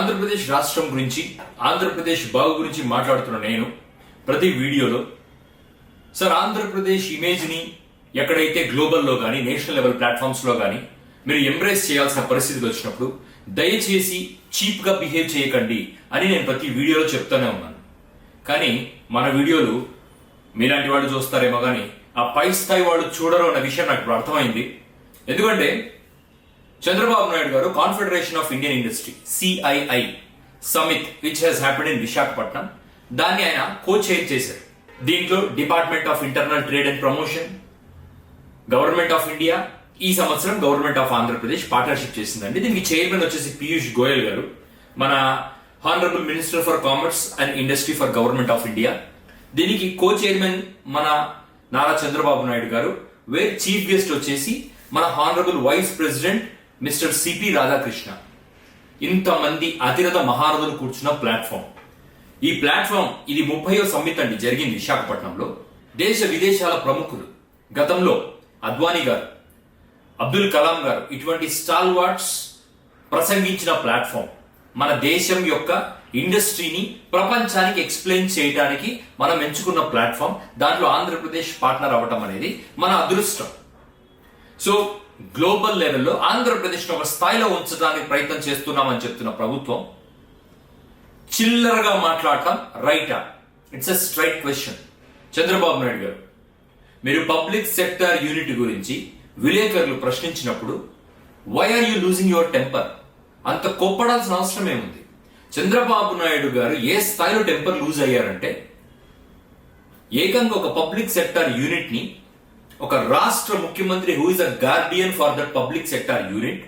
ఆంధ్రప్రదేశ్ రాష్ట్రం గురించి ఆంధ్రప్రదేశ్ బాగు గురించి మాట్లాడుతున్న నేను ప్రతి వీడియోలో సార్ ఆంధ్రప్రదేశ్ ఇమేజ్ని ఎక్కడైతే గ్లోబల్లో కానీ నేషనల్ లెవెల్ ప్లాట్ఫామ్స్లో కానీ మీరు ఎంబ్రేస్ చేయాల్సిన పరిస్థితికి వచ్చినప్పుడు దయచేసి చీప్గా బిహేవ్ చేయకండి అని నేను ప్రతి వీడియోలో చెప్తూనే ఉన్నాను. కానీ మన వీడియోలు మీలాంటి వాళ్ళు చూస్తారేమో కానీ ఆ పై స్థాయి వాళ్ళు చూడరు అన్న విషయం నాకు ఇప్పుడు అర్థమైంది. ఎందుకంటే చంద్రబాబు నాయుడు గారు confederation of Indian industry CII summit which has happened in Visakhapatnam దాన్ని ఆయన కో చైర్ చేశారు. దీంట్లో department of internal trade and promotion government of India ఈ సంవత్సరం గవర్నమెంట్ ఆఫ్ ఆంధ్రప్రదేశ్ పార్ట్నర్షిప్ చేసిందండి. దీనికి చైర్మన్ వచ్చేసి పీయూష్ గోయల్ గారు. మన honourable minister for commerce and industry for government of India దీనికి కో చైర్మన్ మన నారా చంద్రబాబు నాయుడు గారు. వేర్ చీఫ్ గెస్ట్ వచ్చేసి మన honourable vice president mister CP Radhakrishna ఇంతమంది అతిరథ మహారథులు కూర్చున్న ప్లాట్ఫామ్. ఈ ప్లాట్ఫామ్ ఇది ముప్పయో సమ్మిట్ అండి జరిగింది విశాఖపట్నంలో. దేశ విదేశాల ప్రముఖులు గతంలో అద్వానీ గారు అబ్దుల్ కలాం గారు ఇటువంటి స్టాల్ వార్డ్స్ ప్రసంగించిన ప్లాట్ఫామ్. మన దేశం యొక్క ఇండస్ట్రీని ప్రపంచానికి ఎక్స్ప్లెయిన్ చేయడానికి మనం ఎంచుకున్న ప్లాట్ఫామ్. దాంట్లో ఆంధ్రప్రదేశ్ పార్ట్నర్ అవ్వటం అనేది మన అదృష్టం. సో గ్లోబల్ లెవెల్లో ఆంధ్రప్రదేశ్ను ఒక స్థాయిలో ఉంచడానికి ప్రయత్నం చేస్తున్నామని చెప్తున్న ప్రభుత్వం చిల్లరగా మాట్లాడటం రైటా? It's a straight question Chandrababu Naidu గారు మీరు పబ్లిక్ సెక్టర్ యూనిట్ గురించి విలేకరులు ప్రశ్నించినప్పుడు why are you losing your temper అంత కోప్పడాల్సిన అవసరం ఏముంది? చంద్రబాబు నాయుడు గారు ఏ స్థాయిలో టెంపర్ లూజ్ అయ్యారంటే ఏకంగా ఒక పబ్లిక్ సెక్టర్ యూనిట్ని ఒక రాష్ట్ర ముఖ్యమంత్రి who is a guardian for that public sector unit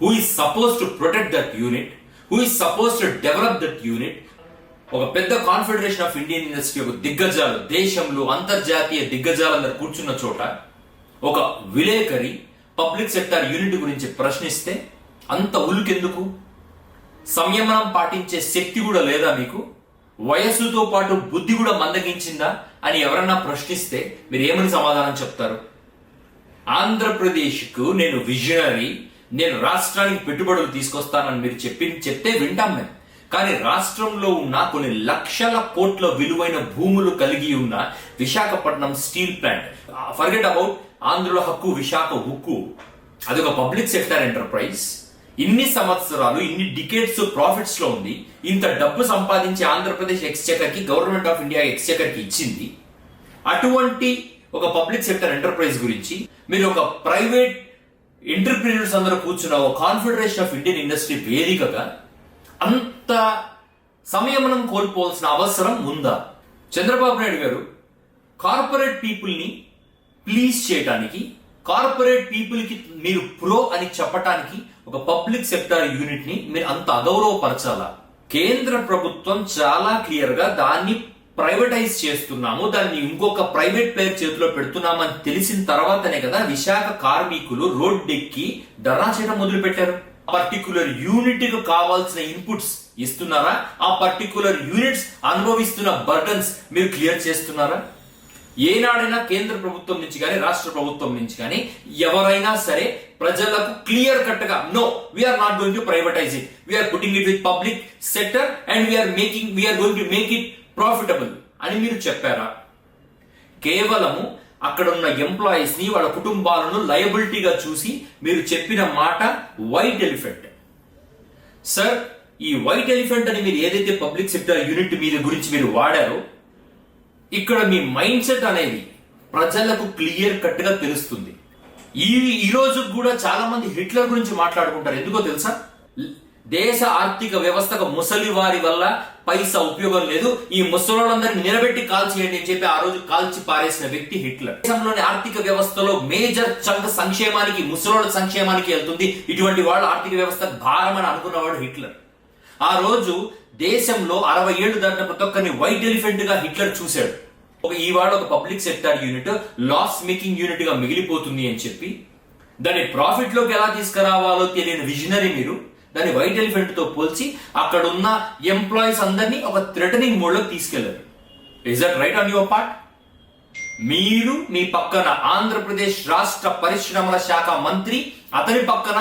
who is suppose to protect that unit who is suppose to develop that unit ఒక పెద్ద కాన్ఫెడరేషన్ ఆఫ్ ఇండియన్ ఇండస్ట్రీ ఒక దిగ్గజాలు దేశంలో అంతర్జాతీయ దిగ్గజాలందరూ కూర్చున్న చోట ఒక విలేకరి పబ్లిక్ సెక్టర్ యూనిట్ గురించి ప్రశ్నిస్తే అంత ఉలుకెందుకు? సంయమనం పాటించే శక్తి కూడా లేదా మీకు? వయస్సుతో పాటు బుద్ధి కూడా మందగించిందా అని ఎవరన్నా ప్రశ్నిస్తే మీరు ఏమని సమాధానం చెప్తారు? ఆంధ్రప్రదేశ్కు నేను విజనరీ నేను రాష్ట్రానికి పెట్టుబడులు తీసుకొస్తానని మీరు చెప్పి చెప్తే వింటాం మేము. కానీ రాష్ట్రంలో ఉన్న కొన్ని లక్షల కోట్ల విలువైన భూములు కలిగి ఉన్న Visakhapatnam steel plant. Forget about ఆంధ్రుల హక్కు విశాఖ హుక్కు. అది ఒక పబ్లిక్ సెక్టర్ ఎంటర్ప్రైజ్. ఇన్ని సంవత్సరాలు ఇన్ని డికేట్స్ ప్రాఫిట్స్లో ఉంది ఇంత డబ్బు సంపాదించి ఆంధ్రప్రదేశ్ ఎక్స్చెకర్కి గవర్నమెంట్ ఆఫ్ ఇండియా ఎక్స్చెకర్కి ఇచ్చింది. అటువంటి ఒక పబ్లిక్ సెక్టర్ ఎంటర్ప్రైజ్ గురించి మీరు ఒక ప్రైవేట్ ఎంటర్ప్రీనర్స్ అందరూ కూర్చున్న ఒక కాన్ఫెడరేషన్ ఆఫ్ ఇండియన్ ఇండస్ట్రీ వేదికగా అంత సంయమనం కోల్పోవాల్సిన అవసరం ఉందా? చంద్రబాబు నాయుడు గారు కార్పొరేట్ పీపుల్ని ప్లీజ్ చేయటానికి కార్పొరేట్ పీపుల్కి మీరు ప్రో అని చెప్పటానికి ఒక పబ్లిక్ సెక్టార్ యూనిట్ని మీరు అంత అగౌరవపరచాలా? కేంద్ర ప్రభుత్వం చాలా క్లియర్గా దాన్ని ప్రైవేటైజ్ చేస్తున్నాము దాన్ని ఇంకొక ప్రైవేట్ ప్లేయర్ చేతిలో పెడుతున్నామని తెలిసిన తర్వాతనే కదా విశాఖ కార్మికులు రోడ్డెక్కి ధర్నా చేయడం మొదలు పెట్టారు పర్టికులర్ యూనిట్కు కావాల్సిన ఇన్పుట్స్ ఇస్తున్నారా? ఆ పర్టికులర్ యూనిట్స్ అనుభవిస్తున్న బర్డన్స్ మీరు క్లియర్ చేస్తున్నారా? ఏనాడైనా కేంద్ర ప్రభుత్వం నుంచి కానీ రాష్ట్ర ప్రభుత్వం నుంచి కానీ ఎవరైనా సరే ప్రజలకు క్లియర్ కట్గా no we're not going to privatize it we're putting it with public sector and we're making we're going to make it profitable అని మీరు చెప్పారా? కేవలము అక్కడ ఉన్న ఎంప్లాయీస్ని వాళ్ళ కుటుంబాలను లయబిలిటీగా చూసి మీరు చెప్పిన మాట వైట్ ఎలిఫెంట్ సార్ ఈ వైట్ ఎలిఫెంట్ అని మీరు ఏదైతే పబ్లిక్ సెక్టర్ యూనిట్ మీద గురించి మీరు వాడారో ఇక్కడ మీ మైండ్ సెట్ అనేది ప్రజలకు క్లియర్ కట్గా తెలుస్తుంది. ఈ ఈ రోజు కూడా చాలా మంది హిట్లర్ గురించి మాట్లాడుకుంటారు. ఎందుకో తెలుసా? దేశ ఆర్థిక వ్యవస్థకు ముసలి వారి వల్ల పైసా ఉపయోగం లేదు. ఈ ముసలోళ్ళందరినీ నిలబెట్టి కాల్చేయండి అని చెప్పి ఆ రోజు కాల్చి పారేసిన వ్యక్తి హిట్లర్. దేశంలోని ఆర్థిక వ్యవస్థలో మేజర్ చంక సంక్షేమానికి ముసలోళ్ళ సంక్షేమానికి వెళ్తుంది. ఇటువంటి వాళ్ళ ఆర్థిక వ్యవస్థ భారం అని అనుకున్నవాడు హిట్లర్. ఆ రోజు దేశంలో అరవై ఏళ్ళు దాటిన ప్రతి ఒక్కరిని వైట్ ఎలిఫెంట్గా హిట్లర్ చూశాడు. ఒక ఈవాడ ఒక public sector unit loss making యూనిట్గా మిగిలిపోతుంది అని చెప్పి దాన్ని ప్రాఫిట్లోకి ఎలా తీసుకురావాలో తెలియని విజనరీ మీరు దాన్ని వైట్ ఎలిఫెంట్తో పోల్చి అక్కడ ఉన్న ఎంప్లాయీస్ అందరినీ ఒక థ్రెటనింగ్ మోడ్లో తీసుకెళ్ళారు. Is that right on your part మీరు మీ పక్కన ఆంధ్రప్రదేశ్ రాష్ట్ర పరిశ్రమల శాఖ మంత్రి అతని పక్కన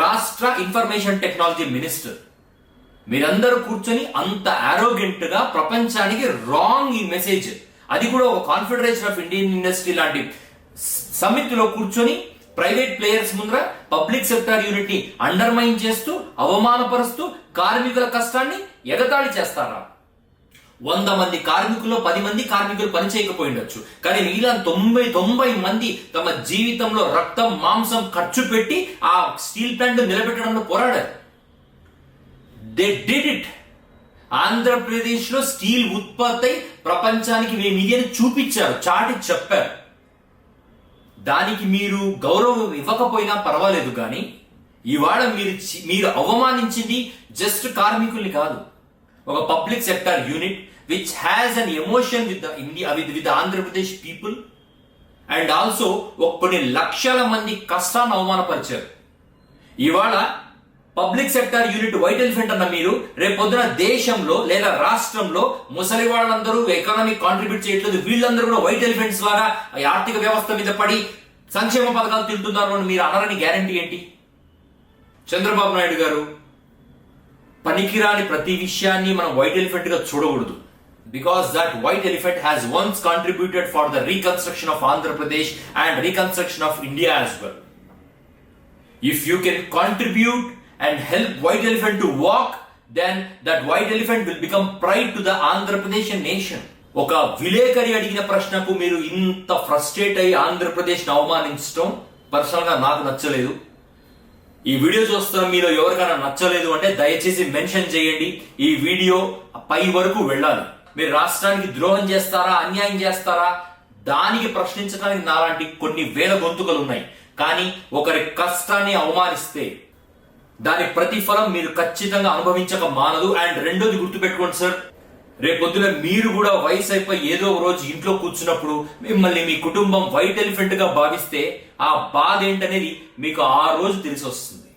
రాష్ట్ర ఇన్ఫర్మేషన్ టెక్నాలజీ మినిస్టర్. మీరందరూ కూర్చొని అంత ఆరోగెంట్గా ప్రపంచానికి రాంగ్ ఈ మెసేజ్ అది కూడా ఒక కాన్ఫెడరేషన్ ఆఫ్ ఇండియన్ ఇండస్ట్రీ లాంటి సమితిలో కూర్చొని ప్రైవేట్ ప్లేయర్స్ ముందర పబ్లిక్ సెక్టార్ యూనిట్ని అండర్మైన్ చేస్తూ అవమానపరుస్తూ కార్మికుల కష్టాన్ని ఎగతాళి చేస్తారా? వంద మంది కార్మికుల్లో పది మంది కార్మికులు పనిచేయకపోయి ఉండొచ్చు కానీ మిగిలిన తొంభై తొంభై మంది తమ జీవితంలో రక్తం మాంసం ఖర్చు పెట్టి ఆ స్టీల్ ప్లాంట్ నిలబెట్టడంలో పోరాడారు. దే డిడ్ ఇట్ ఆంధ్రప్రదేశ్లో స్టీల్ ఉత్పత్తి ప్రపంచానికి మేము ఇది అని చూపించారు చాటి చెప్పారు. దానికి మీరు గౌరవం ఇవ్వకపోయినా పర్వాలేదు కానీ ఇవాళ మీరు మీరు అవమానించింది జస్ట్ కార్మికుల్ని కాదు. ఒక public sector unit which has an emotion with India with with Andhra Pradesh people and also కొన్ని లక్షల మంది కష్టాన్ని అవమానపరిచారు. ఇవాళ public sector unit white elephant అన్న మీరు రేపు దేశంలో లేదా రాష్ట్రంలో ముసలి వాళ్ళందరూ ఎకానమీ కాంట్రిబ్యూట్ చేయట్లేదు వీళ్ళందరూ కూడా వైట్ ఎలిఫెంట్స్ లాగా ఆర్థిక వ్యవస్థ మీద పడి సంక్షేమ పథకాలు తింటున్నారు అని మీరు అనరని గ్యారంటీ ఏంటి? చంద్రబాబు నాయుడు గారు పనికిరాని ప్రతి విషయాన్ని మనం వైట్ ఎలిఫెంట్గా చూడకూడదు because that white elephant has once contributed for the reconstruction of Andhra Pradesh and reconstruction of India as well if you can contribute and help white elephant to walk then that white elephant will become pride to the andhra pradesh nation. ఒక విలేకరి అడిగిన ప్రశ్నకు మీరు ఇంత frustrate అయ్యి ఆంధ్రప్రదేశ్ అవమానించడం పర్సనల్గా నాకు నచ్చలేదు. ఈ వీడియో చూస్తున్న మీలో ఎవరికైనా నచ్చలేదు అంటే దయచేసి మెన్షన్ చేయండి. ఈ వీడియో పై వరకు వెళ్ళాలి. మీరు రాష్ట్రానికి ద్రోహం చేస్తారా అన్యాయం చేస్తారా? దానికి ప్రశ్నించడానికి నాలాంటి కొన్ని వేల గొంతుకలు ఉన్నాయి. కానీ ఒకరి కష్టాన్ని అవమానిస్తే దాని ప్రతిఫలం మీరు ఖచ్చితంగా అనుభవించక మానదు. అండ్ రెండోది గుర్తుపెట్టుకోండి సార్. రేపొద్దున మీరు కూడా వయసు అయిపోయి ఏదో ఒక రోజు ఇంట్లో కూర్చున్నప్పుడు మిమ్మల్ని మీ కుటుంబం వైట్ ఎలిఫెంట్గా భావిస్తే ఆ బాధ ఏంటనేది మీకు ఆ రోజు తెలిసి వస్తుంది